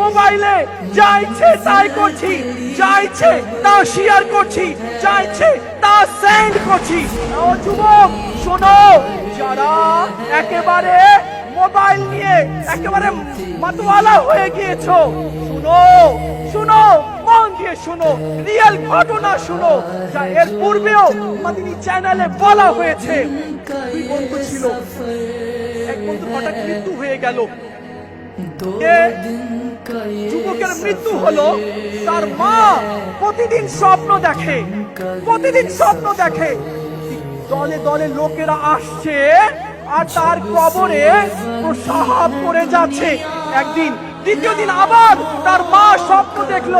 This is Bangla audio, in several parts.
মোবাইলে যা ইচ্ছে তাই করছি যা ইচ্ছে তা শেয়ার করছি যা ইচ্ছে তা সেন্ড করছি। ও যুবক, শোনো, যারা একেবারে মোবাইল নিয়ে একেবারে মাতওয়ালা হয়ে গিয়েছো, শুনো শুনো। দিয়ে শুনো, রিয়েল ঘটনা শুনো, যা এর পূর্বেও মাদিনী চ্যানেলে বলা হয়েছে। দুই বন্ধু ছিল। এক বন্ধু হঠাৎ মৃত্যু হয়ে গেল। যুবকের মৃত্যু হলো, তার মা প্রতিদিন স্বপ্ন দেখে, প্রতিদিন স্বপ্ন দেখে। দলে দলে লোকেরা আসছে আর তার কবরে সাহাব করে যাচ্ছে। একদিন, দ্বিতীয় দিন আবার তার মা স্বপ্ন দেখল।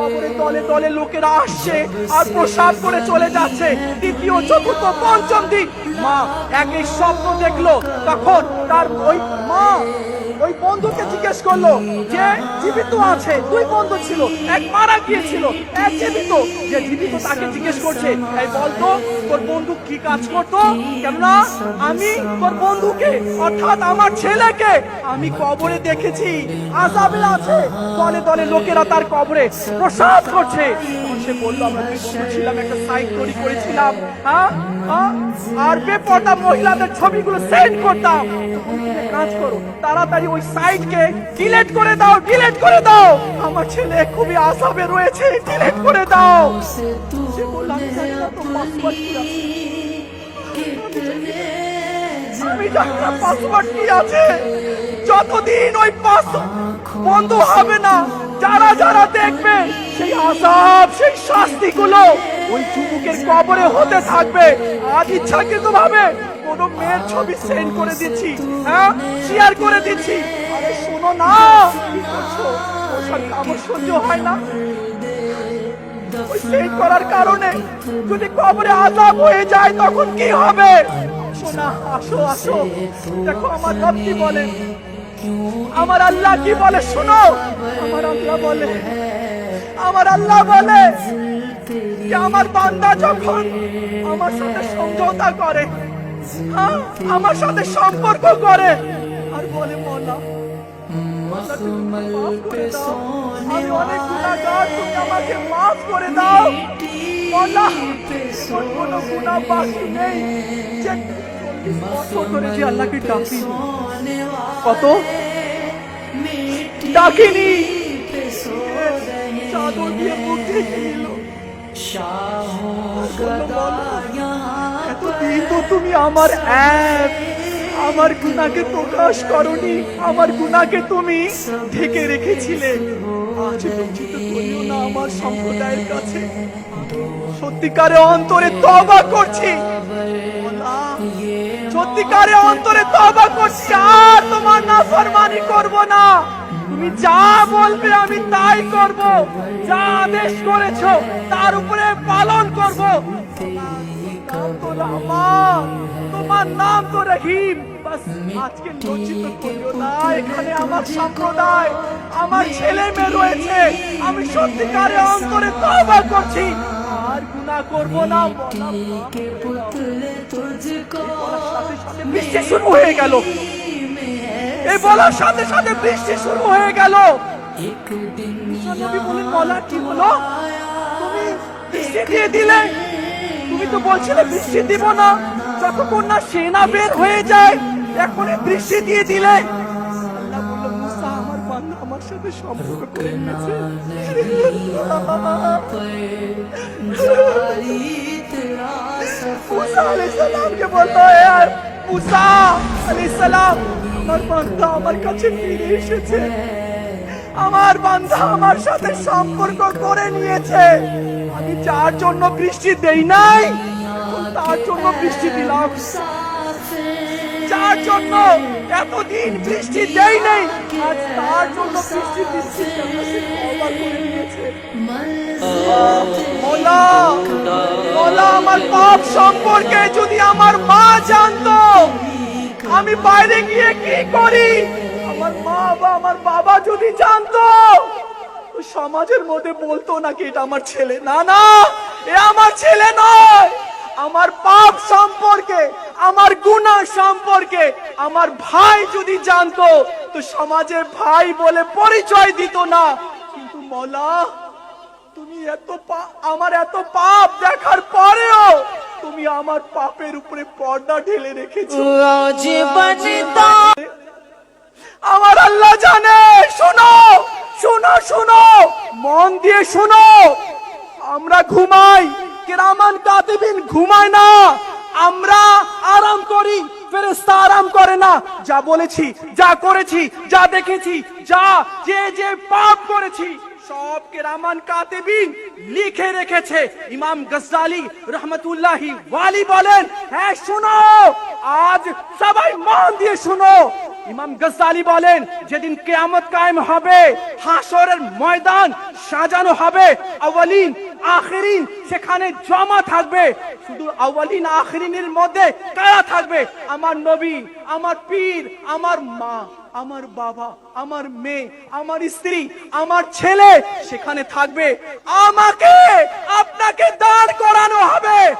কবরে দলে দলে লোকেরা আসছে আর প্রসাদ করে চলে যাচ্ছে। তৃতীয় চতুর্থ, পঞ্চম দিন। মা একই স্বপ্ন দেখল। তখন তার ওই মা ওই বন্ধুকে জিজ্ঞেস করল যে, জীবিত আছে? দুই বন্ধু ছিল, এক মারা গিয়েছিল, এক জীবিত। যে জীবিত তাকে জিজ্ঞেস করছে, এই বলতো, তোর বন্ধু কি কাজ করতো? কেননা, আমি তোর বন্ধুকে, অর্থাৎ আমার ছেলেকে, আমি কবরে দেখেছি আজাবে আছে। দলে দলে লোকেরা তার কবরে প্রসাদ করছে। সে বলল, আমরা দুই বন্ধু ছিলাম, একটা সাইট তৈরি করেছিলাম হ্যাঁ? হ্যাঁ? আর বেপর্দা মহিলাদের ছবিগুলো সেন্ড করতাম। কাজ করো, তাড়াতাড়ি ওই সাইটকে ডিলিট করে দাও ডিলিট করে দাও। আমার ছেলে খুবই আসাবে রয়েছে ডিলিট করে দাও। সে "আমি জানি পাসওয়ার্ড কি আছে। যতদিন ওই পাস বন্ধ হবে না, যারা যারা দেখবে, সেই আজাব সেই শাস্তিগুলো ওই যুবকের কবরে হতে থাকবে। আজ ইচ্ছাকৃত ভাবে কোনো মেয়ের ছবি সেন্ড করে দিচ্ছি। হ্যাঁ? শেয়ার করে দিচ্ছি। আরে শোনো না। সহ্য হয় না। সেন্ড করার কারণে যদি কবরে আজাব হয়ে যায়, তখন কি হবে? শোনা আসো আসো। দেখো, আমার কি বলে? আমার আল্লাহ কি বলে? শোনো। আমার আল্লাহ বলে আমার আল্লাহ বলে যে আমার বান্দা যখন আমার সাথে সমঝোতা করে হ্যাঁ, আমার সাথে সম্পর্ক করে আর বলে মলা। আমি অনেক তুমি আমাকে মাফ করে দাও। মলা কোনো গুনাহ বাকি নেই যে চল্লিশ বছর ধরে যে আল্লাহকে ডাকিনি। কত? ডাকিনি। চাদর দিয়ে মুখ ঢেকে নিল এতদিন তো তুমি আমার এক। আমার গুনাকে প্রকাশ করনি আমার গুনাকে তুমি ঢেকে রেখেছিলে। আজ লজ্জিত করিও না আমার সম্প্রদায়ের কাছে। সত্যিকারে অন্তরে তবা করছি। সত্যিকারে অন্তরে তবা করছি আর তোমার নাফরমানি করব না। তুমি যা বলবে আমি তাই করব। যা আদেশ করেছ তার উপরে পালন করব। তোমার নাম তো রহিম। বাস আজকে লজ্জিত করিও না এখানে আমার সম্প্রদায় আমার ছেলে মেয়ে রয়েছে। আমি সত্যিকারে অন্তরে তবা করছি। আর গুনাহ করব না বৃষ্টি শুরু হয়ে গেল। এই বলার সাথে সাথে বৃষ্টি শুরু হয়ে গেল। বলেন হলো? তুমি বৃষ্টি দিয়ে দিলে। তুমি তো বলছিলে বৃষ্টি দিব না। যতক্ষণ না সেনা বের হয়ে যায় এখন বৃষ্টি দিয়ে দিলে। আল্লাহ বলল, "মুসা, আমার সাথে সম্পর্ক করে নিয়েছে মুসা আলাইহিস সালামকে বলতো "এ আর মুসা আলাইহিস সালাম আমার বান্দা আমার কাছে ফিরে এসেছে। আমার বান্ধা আমার সাথে সম্পর্ক করে নিয়েছে। আমি যার জন্য বৃষ্টি দেই নাই তার জন্য বৃষ্টি দিলাম। যার জন্য এতদিন বৃষ্টি দেই নাই, আজ তার জন্য বৃষ্টি দিচ্ছি আমার পাপ সম্পর্কে যদি আমার মা জানতো আমি বাইরে গিয়ে কি করি? আমার মা বা আমার বাবা যদি জানতো সমাজের মধ্যে বলতো নাকি এটা আমার ছেলে। না না, এ আমার ছেলে নয়। আমার পাপ সম্পর্কে, আমার গুণা সম্পর্কে আমার ভাই যদি জানতো, তো সমাজের ভাই বলে পরিচয় দিত না। কিন্তু মলা, তুমি এত আমার এত পাপ দেখার পরেও তুমি আমার পাপের উপরে পর্দা ঢেলে রেখেছো। আমার আল্লাহ জানে। শোনো শোনো শোনো মন দিয়ে শোনো। আমরা ঘুমাই কেরামান কাতিবিন ঘুমায় না। আমরা আরাম করি ফেরেস্তা আরাম করে না। যা বলেছি যা করেছি যা দেখেছি যা যে যে পাপ করেছি। সব কেরামান কাতিবিন লিখে রেখেছে ইমাম গজ্জালি রহমতুল্লাহি ওয়ালি বলেন হ্যাঁ শোনো, আজ সবাই মন দিয়ে শোনো। ইমাম গজ্জালি বলেন, যেদিন কেয়ামত কায়েম হবে হাসরের ময়দান সাজানো হবে আওয়ালিন আখেরিন, সেখানে জমা থাকবে। শুধু আওয়ালিন আখেরিনের মধ্যে কারা থাকবে? আমার নবী, আমার পীর, আমার মা। আমার বাবা, আমার মেয়ে, আমার স্ত্রী, আমার ছেলে সেখানে থাকবে। আমাকে আপনাকে দাঁড় করানো হবে।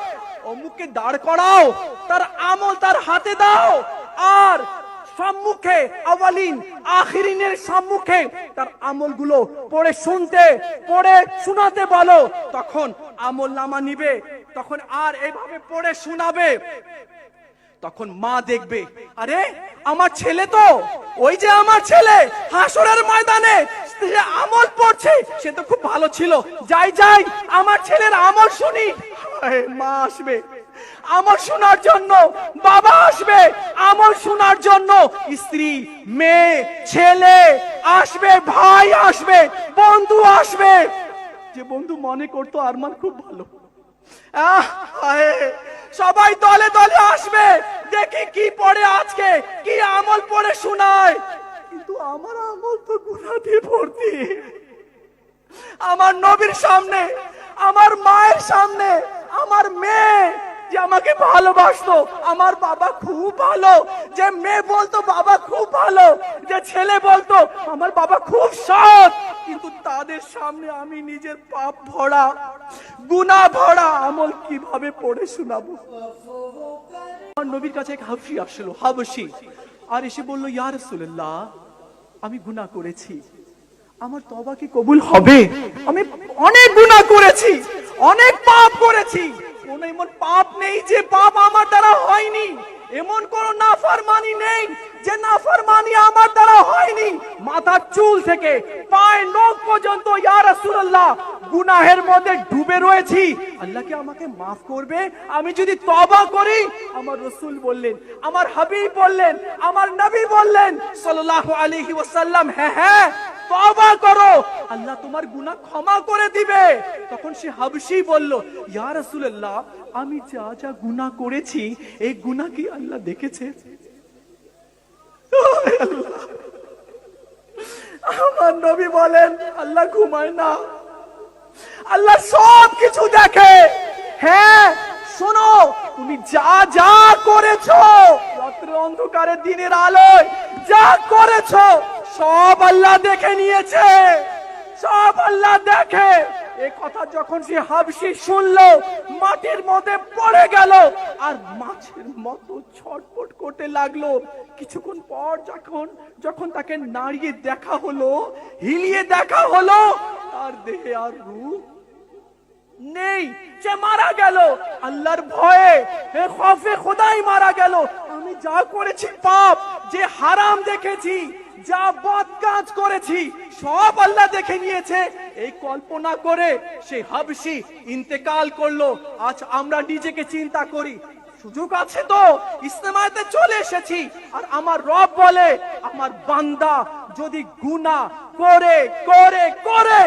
অমুককে দাঁড় করাও, তার আমল তার হাতে দাও। আর সম্মুখে, আওয়ালিন, আখিরিনের সম্মুখে তার আমলগুলো পড়ে শুনতে, পড়ে শোনাতে বলো। তখন আমল নামা নিবে, তখন আর এভাবে পড়ে শোনাবে। তখন মা দেখবে, আরে, আমার ছেলে তো ওই যে আমার ছেলে হাসরের ময়দানে আমল পড়ছে সে তো খুব ভালো ছিল। যাই যাই আমার ছেলের আমল শুনি। মা আসবে। আমল শোনার জন্য বাবা আসবে। আমল শোনার জন্য স্ত্রী মেয়ে ছেলে আসবে ভাই আসবে বন্ধু আসবে। যে বন্ধু মনে করতো আরমান খুব ভালো। আহ, সবাই দলে দলে আসবে। দেখি কি পড়ে আজকে, কি আমল পড়ে শোনায়। কিন্তু আমার আমল তো গুণা ভর্তি। আমার নবীর সামনে, আমার মায়ের সামনে, আমার মেয়ে। যে আমাকে ভালোবাসতো, আমার বাবা খুব ভালো, যে মেয়ে বলতো বাবা খুব ভালো, যে ছেলে বলতো আমার বাবা খুব সৎ, কিন্তু তাদের সামনে আমি নিজের পাপ ভরা গুনাহ ভরা আমল কীভাবে পড়ে শোনাবো? আমার নবীর কাছে এক হাবশি আসলো, হাবশি, আর এসে বলল, ইয়া রাসূলুল্লাহ, আমি গুনাহ করেছি, আমার তবা কি কবুল হবে? আমি অনেক গুনাহ করেছি, অনেক পাপ করেছি কোন এমন পাপ নেই যে পাপ আমার দ্বারা হয়নি। এমন কোন নাফরমানি নেই যে নাফরমানি আমার দ্বারা হয়নি। মাথার চুল থেকে পায়ের নখ আল্লাহ কি আমাকে মাফ করবে? আমি যদি তবা করি, আমার রসুল বললেন, আমার হাবিব বললেন, আমার নবী বললেন, সাল্লাল্লাহু আলাইহি ওয়াসাল্লাম হ্যাঁ হ্যাঁ তবা করো। আল্লাহ তোমার গুনাহ ক্ষমা করে দিবে। তখন সে হাবশি বলল, ইয়া রাসূলুল্লাহ, আমি যা যা গুনাহ করেছি, এই গুনাহ কি আল্লাহ দেখেছে? আমার নবী বলেন, আল্লাহ ঘুমায় না। আল্লাহ সব কিছু দেখে। হ্যাঁ শোনো, তুমি যা যা করেছ রাত্রির অন্ধকারে দিনের আলোয় যা করেছ, সব আল্লাহ দেখে নিয়েছে। সব আল্লাহ দেখে। এই কথা যখন সে হাবসি শুনলো, মাটির মধ্যে পড়ে গেল আর মাছের মতো ছটপট করতে লাগল। কিছুক্ষণ পর যখন যখন তাকে নাড়িয়ে দেখা হলো, হিলিয়ে দেখা হলো, তার দেহে আর রূপ নেই। সে মারা গেল। আল্লাহর ভয়ে হে খফে খোদাই মারা গেল। আমি যা করেছি পাপ, যে হারাম দেখেছি যা বদ কাজ করেছি, সব আল্লাহ দেখে নিয়েছে। এই কল্পনা করে সে হাবসি ইন্তেকাল করল। আজ আমরা নিজেকে চিন্তা করি। সুযোগ আছে তো ইস্তেমাতে চলে এসেছি। আর আমার রব বলে, আমার বান্দা যদি গুনা করে করে করে,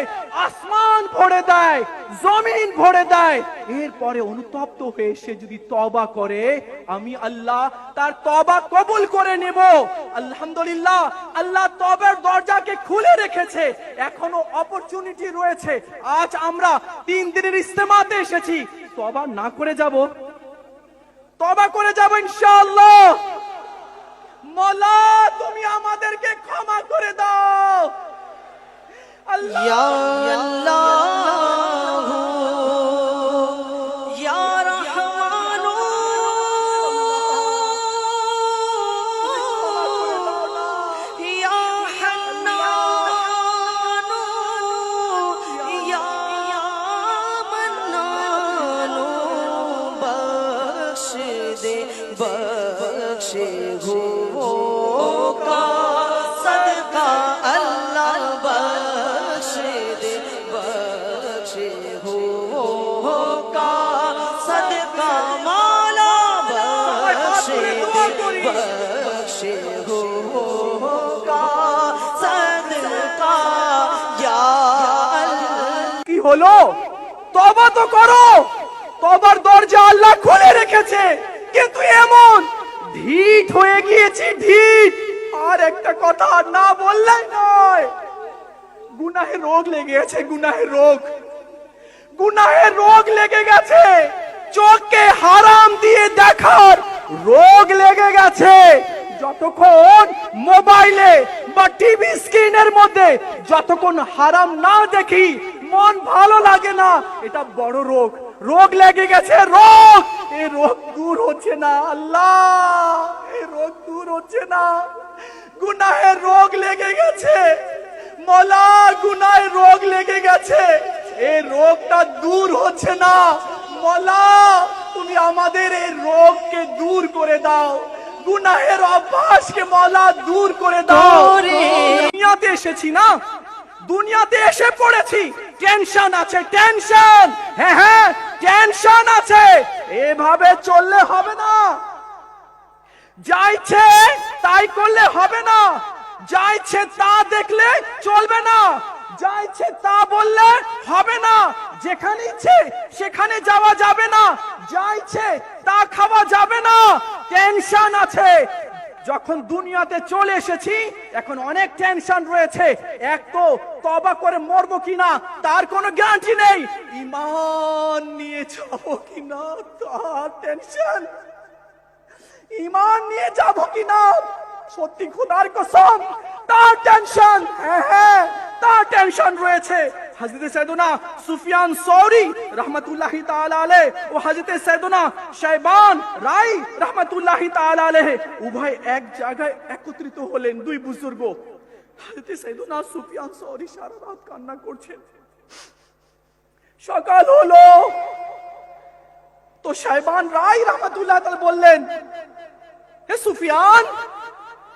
আসমান ভরে দেয়, জমিন ভরে দেয়, এরপরে অনুতপ্ত হয়ে সে যদি তবা করে, আমি আল্লাহ তার তবা কবুল করে নেব। আলহামদুলিল্লাহ, আল্লাহ তবের দরজাকে খুলে রেখেছে। এখনও অপরচুনিটি রয়েছে। আজ আমরা তিন দিনের ইস্তেমাতে এসেছি। তবা না করে যাব। তবা করে যাব ইনশাআল্লাহ। মোলা তুমি আমাদেরকে ক্ষমা করে দাও। আল্লাহ। या बख्शे हो का सदका अल्लाह बख्शे दे बख्शे हो का सदका मौला बख्शे दे बख्शे हो का सदका या अल्लाह কি হলো তবা তো করো তবার দরজা আল্লাহ খুলে রেখেছে কিন্তু এমন ঢিঠ হয়ে গিয়েছি, ঢিঠ। আর একটা কথা না বললে নয়। গুনাহের রোগ লেগে গেছে গুনাহের রোগ। গুনাহের রোগ লেগে গেছে। চোখকে হারাম দিয়ে দেখার রোগ লেগে গেছে। যতক্ষণ মোবাইলে বা টিভি স্ক্রিনের মধ্যে যতক্ষণ হারাম না দেখি, মন ভালো লাগে না, এটা বড় রোগ। রোগ লেগে গেছে রোগ! এই রোগ দূর হচ্ছে না আল্লাহ! এই রোগ দূর হচ্ছে না। গুনাহের রোগ লেগে গেছে মলা গুনায় রোগ লেগে গেছে। এই রোগটা দূর হচ্ছে না মলা তুমি আমাদের এই রোগকে দূর করে দাও। গুনাহের অভ্যাসকে মলা দূর করে দাও। দুনিয়াতে এসেছি না? দুনিয়াতে এসে পড়েছি। টেনশন আছে টেনশন! হ্যাঁ হ্যাঁ টেনশন আছে। এভাবে চললে হবে না। যাইছে, তাই করলে হবে না। যাইছে, তা দেখলে চলবে না। যাইছে, তা বললে হবে না। যেখানে ইচ্ছে, সেখানে যাওয়া যাবে না। যাইছে, তা খাওয়া যাবে না। টেনশন আছে। যখন দুনিয়াতে চলে এসেছি, এখন অনেক টেনশন রয়েছে। এক তো তবা করে মরবো কিনা, তার কোনো গ্যারান্টি নেই। ইমান নিয়ে যাব কিনা তার টেনশন ইমান নিয়ে যাব কিনা সত্যি খোদার কসম, তার টেনশন হ্যাঁ হ্যাঁ তার টেনশন রয়েছে। হযরত সাইদুনা সুফিয়ান সৌরি রহমাতুল্লাহি তাআলা আলাইহি ও হযরত সাইদুনা শাইবান রাই রহমাতুল্লাহি তাআলা আলাইহি উভয় এক জায়গায় একত্রিত হলেন দুই বুজুর্গ। হযরত সাইদুনা সুফিয়ান সৌরি সারা রাত কান্না করছেন। সকাল হলো। তো সাইবান রাই রহমাতুল্লাহ তাআলা বললেন, হে সুফিয়ান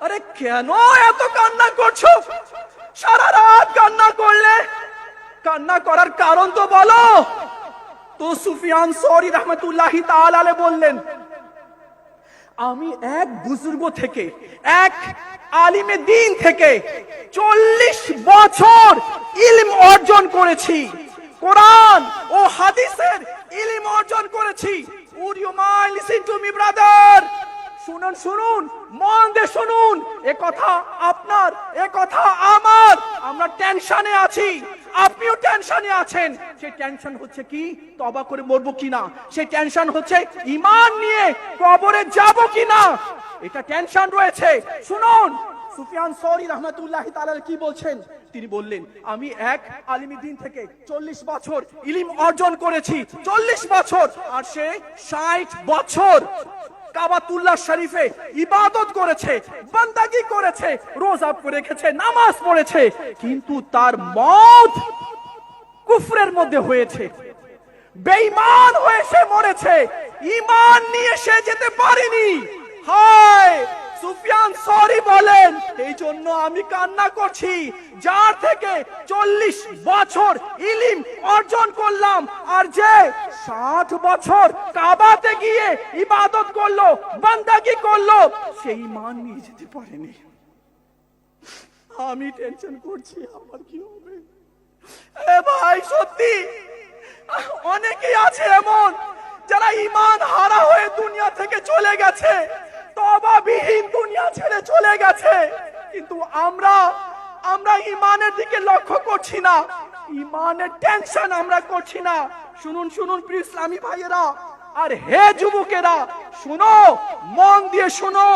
আরে কেন এত কান্না করছ? সারা রাত কান্না করলে? কান্না করার কারণ তো বলো। তো সুফিয়ান সরি রহমতুল্লাহি তাআলা বললেন, আমি এক বুজুর্গ থেকে, এক আলিমে দিন থেকে চল্লিশ বছর ইলম অর্জন করেছি। কোরআন ও হাদিসের ইলম অর্জন করেছি। Would you mind listen to me brother শুনুন শুনুন। শুনুন আপনার আমার। আমরা আছি, আপনিও আছেন। টেনশন হচ্ছে কি? তবা করে মরবো কিনা? টেনশন হচ্ছে ইমান নিয়ে কবরে কিনা? এটা টেনশন রয়েছে। শুনুন। সুফিয়ান সরি কি বলছেন? তিনি বললেন, আমি এক আলিমি দিন থেকে চল্লিশ বছর ইলিম অর্জন করেছি, চল্লিশ বছর, আর সে ষাট বছর। কাবাতুল্লাহ শরীফে ইবাদত করেছে, বান্দাগি করেছে, রোজা রেখেছে, নামাজ পড়েছে, কিন্তু তার মত কুফরের মধ্যে হয়েছে। বেঈমান হয়ে সে মরেছে। ঈমান নিয়ে সে যেতে পারেনি। হায়! সুফিয়ান, সরি বলেন। এই জন্য আমি কান্না করছি। যার থেকে চল্লিশ বছর ইলিম অর্জন করলাম, আর যে ষাট বছর কাবাতে গিয়ে ইবাদত করল, বান্দাগি করল, সেই মান নিয়ে যেতে পারেনি। আমি টেনশন করছি, আমার কি হবে? এ ভাই, সত্যি? অনেকেই আছে এমন, যারা ইমান হারা হয়ে দুনিয়া থেকে চলে গেছে। তবাবিহীন দুনিয়া ছেড়ে চলে গেছে। কিন্তু আমরা আমরা ইমানের দিকে লক্ষ্য করছি না। ইমানের টেনশন আমরা করছি না। শুনুন শুনুন প্রিয় ইসলামী ভাইয়েরা। আর হে যুবকেরা, শুনো, মন দিয়ে শুনো।